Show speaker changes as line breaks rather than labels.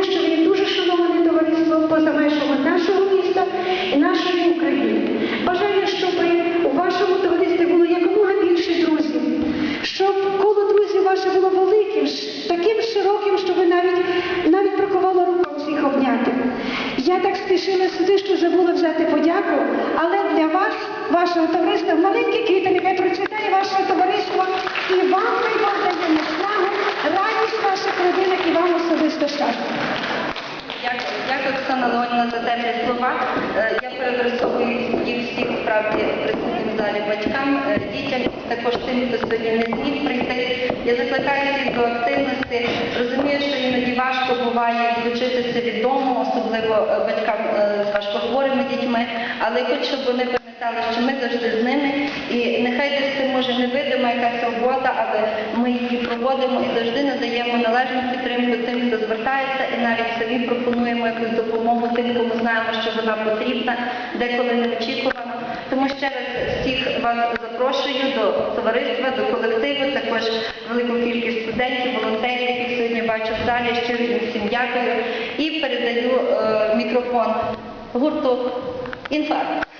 що ви дуже шановане товариство поза нашого міста і нашої України. Бажаю, щоб у вашому товаристві було якомога більше друзів, щоб коло друзів ваше було великим, таким широким, щоб ви навіть навіть бракувало руку всіх обняти. Я так спішила сюди, що забула взяти подяку, але для вас, вашого товариства, маленький квітень, яке процвітає вашого товариства, і вам ми наснагу, радість ваших родинах і вам особисто.
Оксана за теплі слова. Я переадресовую їх всіх справді присутнім залі батькам, е, дітям, також тим, хто сьогодні не зміг прийти. Я закликаю всіх до активності. Розумію, що іноді важко буває відлучитися від дому, особливо е, батькам е, з важкохворими дітьми, але хочу, щоб вони пам'ятали, що ми завжди з ними, і нехай десь може невидима якась робота, але ми її проводимо і завжди надаємо належну підтримку тим, хто звертається, і навіть самі пропонуємо якусь допомогу тим, кому знаємо, що вона потрібна, деколи неочікувано. Тому ще раз всіх вас запрошую до товариства, до колективу, також велику кількість студентів, волонтерів, яких сьогодні бачу в залі. Щиро їм всім дякую. І передаю е, мікрофон гурту інфаркт.